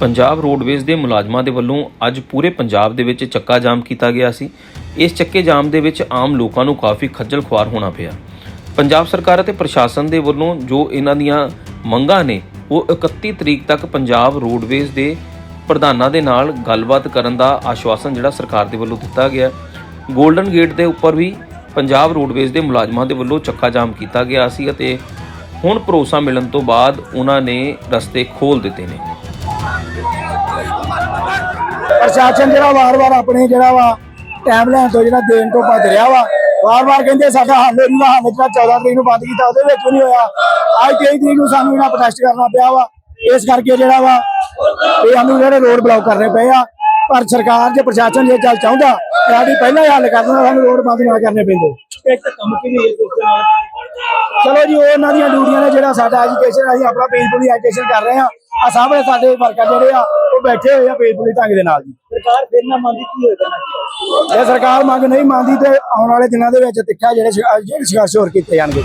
Punjab roadways ਦੇ ਮੁਲਾਜ਼ਮਾਂ ਦੇ ਵੱਲੋਂ ਅੱਜ ਪੂਰੇ ਪੰਜਾਬ ਦੇ ਵਿੱਚ ਚੱਕਾ ਜਾਮ ਕੀਤਾ ਗਿਆ ਸੀ। ਇਸ ਚੱਕੇ ਜਾਮ ਦੇ ਵਿੱਚ ਆਮ ਲੋਕਾਂ ਨੂੰ ਕਾਫੀ ਖੱਜਲ ਖੁਆਰ ਹੋਣਾ ਪਿਆ। ਪੰਜਾਬ ਸਰਕਾਰ ਅਤੇ ਪ੍ਰਸ਼ਾਸਨ ਦੇ ਵੱਲੋਂ ਜੋ ਇਹਨਾਂ ਦੀਆਂ ਮੰਗਾਂ ਨੇ, ਉਹ 31 ਤਰੀਕ ਤੱਕ ਪੰਜਾਬ ਰੋਡਵੇਜ਼ ਦੇ ਪ੍ਰਧਾਨਾਂ ਦੇ ਨਾਲ ਗੱਲਬਾਤ ਕਰਨ ਦਾ ਆਸ਼ਵਾਸਨ ਜਿਹੜਾ ਸਰਕਾਰ ਦੇ ਵੱਲੋਂ ਦਿੱਤਾ ਗਿਆ। ਗੋਲਡਨ ਗੇਟ ਦੇ ਉੱਪਰ ਵੀ ਪੰਜਾਬ ਰੋਡਵੇਜ਼ ਦੇ ਮੁਲਾਜ਼ਮਾਂ ਦੇ ਵੱਲੋਂ ਚੱਕਾ ਜਾਮ ਕੀਤਾ ਗਿਆ ਸੀ ਅਤੇ ਹੁਣ ਭਰੋਸਾ ਮਿਲਣ ਤੋਂ ਬਾਅਦ ਉਹਨਾਂ ਨੇ ਰਸਤੇ ਖੋਲ ਦਿੱਤੇ ਨੇ। ਪ੍ਰਸ਼ਾਸਨ ਜਿਹੜਾ ਵਾਰ-ਵਾਰ ਆਪਣੇ ਜਿਹੜਾ ਵਾ ਟਾਈਮ ਲੈਣ ਤੋਂ ਜਿਹੜਾ ਦੇਣ ਤੋਂ ਭੱਜ ਰਿਹਾ ਵਾ ਵਾਰ-ਵਾਰ ਕਹਿੰਦੇ ਸਾਡਾ ਹੱਲ ਨਹੀਂ ਹੱਲ ਜਿਹੜਾ 14 ਤਰੀਕ ਨੂੰ ਬੰਦ ਕੀਤਾ ਉਹਦੇ ਵਿੱਚ ਵੀ ਨਹੀਂ ਹੋਇਆ। ਅੱਜ 23 ਤਰੀਕ ਨੂੰ ਸਾਨੂੰ ਇਹਨਾਂ ਪ੍ਰੋਟੈਸਟ ਕਰਨਾ ਪਿਆ ਵਾ। ਇਸ ਕਰਕੇ ਜਿਹੜਾ ਵਾ ਇਹ ਸਾਨੂੰ ਜਿਹੜੇ ਰੋਡ ਬਲੌਕ ਕਰਨੇ ਪਏ ਆ। ਪਰ ਸਰਕਾਰ ਜੇ ਪ੍ਰਸ਼ਾਸਨ ਜੇ ਚੱਲ ਚਾਹੁੰਦਾ ਤਾਂ ਸਾਡੀ ਪਹਿਲਾਂ ਹੀ ਹੱਲ ਕਰ ਦਿੰਦਾ ਸਾਨੂੰ ਰੋਡ ਬੰਦ ਨਾ ਕਰਨੇ ਪੈਂਦੇ। ਇੱਕ ਕੰਮ ਕੀ ਨਹੀਂ ਚਲੋ ਜੀ ਉਹ ਉਹਨਾਂ ਦੀਆਂ ਡਿਊਟੀਆਂ ਨੇ ਜਿਹੜਾ ਸਾਡਾ ਐਜੂਕੇਸ਼ਨ ਅਸੀਂ ਆਪਣਾ ਪੇਜਪੁਲੀ ਐਜੂਕੇਸ਼ਨ ਕਰ ਰਹੇ ਆ ਆ ਸਾਹਮਣੇ ਸਾਡੇ ਵਰਕਰ ਜਿਹੜੇ ਆ ਉਹ ਬੈਠੇ ਹੋਏ ਆ ਪੇਜਪੁਲੀ ਢੰਗ ਦੇ ਨਾਲ ਜੀ। ਸਰਕਾਰ ਫਿਰ ਨਾ ਮੰਨਦੀ, ਕੀ ਹੋਏਗਾ ਜੇ ਸਰਕਾਰ ਮੰਗ ਨਹੀਂ ਮੰਨਦੀ ਤੇ ਆਉਣ ਵਾਲੇ ਦਿਨਾਂ ਦੇ ਵਿੱਚ ਤਿੱਖਾ ਜਿਹੜੇ ਜਿਹੜੇ ਸੰਘਰਸ਼ ਹੋਰ ਕੀਤੇ ਜਾਣਗੇ।